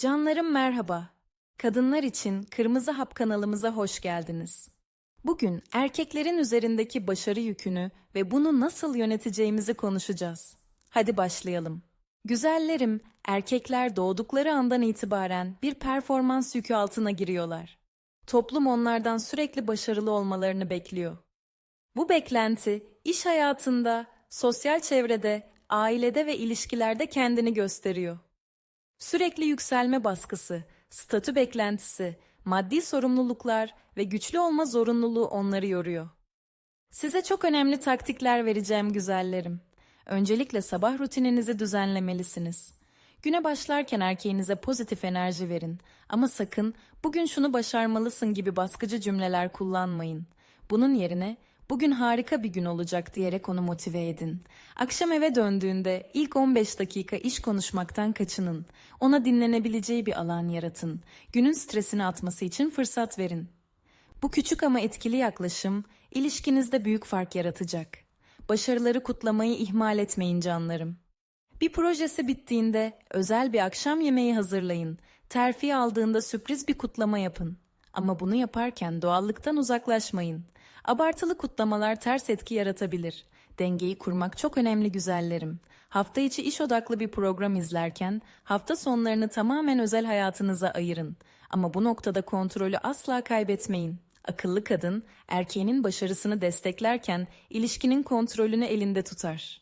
Canlarım merhaba. Kadınlar için Kırmızı Hap kanalımıza hoş geldiniz. Bugün erkeklerin üzerindeki başarı yükünü ve bunu nasıl yöneteceğimizi konuşacağız. Hadi başlayalım. Güzellerim, erkekler doğdukları andan itibaren bir performans yükü altına giriyorlar. Toplum onlardan sürekli başarılı olmalarını bekliyor. Bu beklenti iş hayatında, sosyal çevrede, ailede ve ilişkilerde kendini gösteriyor. Sürekli yükselme baskısı, statü beklentisi, maddi sorumluluklar ve güçlü olma zorunluluğu onları yoruyor. Size çok önemli taktikler vereceğim güzellerim. Öncelikle sabah rutininizi düzenlemelisiniz. Güne başlarken erkeğinize pozitif enerji verin. Ama sakın bugün şunu başarmalısın gibi baskıcı cümleler kullanmayın. Bunun yerine bugün harika bir gün olacak diyerek onu motive edin. Akşam eve döndüğünde ilk 15 dakika iş konuşmaktan kaçının. Ona dinlenebileceği bir alan yaratın. Günün stresini atması için fırsat verin. Bu küçük ama etkili yaklaşım ilişkinizde büyük fark yaratacak. Başarıları kutlamayı ihmal etmeyin canlarım. Bir projesi bittiğinde özel bir akşam yemeği hazırlayın. Terfi aldığında sürpriz bir kutlama yapın. Ama bunu yaparken doğallıktan uzaklaşmayın. Abartılı kutlamalar ters etki yaratabilir. Dengeyi kurmak çok önemli güzellerim. Hafta içi iş odaklı bir program izlerken hafta sonlarını tamamen özel hayatınıza ayırın. Ama bu noktada kontrolü asla kaybetmeyin. Akıllı kadın erkeğinin başarısını desteklerken ilişkinin kontrolünü elinde tutar.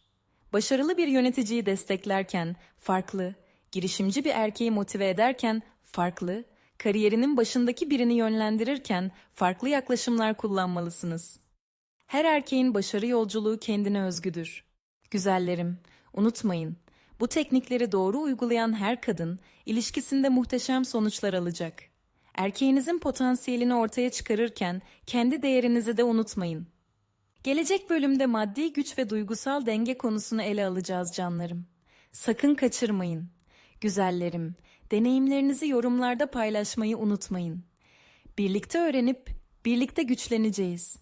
Başarılı bir yöneticiyi desteklerken farklı, girişimci bir erkeği motive ederken farklı, kariyerinin başındaki birini yönlendirirken farklı yaklaşımlar kullanmalısınız. Her erkeğin başarı yolculuğu kendine özgüdür. Güzellerim, unutmayın. Bu teknikleri doğru uygulayan her kadın ilişkisinde muhteşem sonuçlar alacak. Erkeğinizin potansiyelini ortaya çıkarırken kendi değerinizi de unutmayın. Gelecek bölümde maddi güç ve duygusal denge konusunu ele alacağız canlarım. Sakın kaçırmayın. Güzellerim, deneyimlerinizi yorumlarda paylaşmayı unutmayın. Birlikte öğrenip birlikte güçleneceğiz.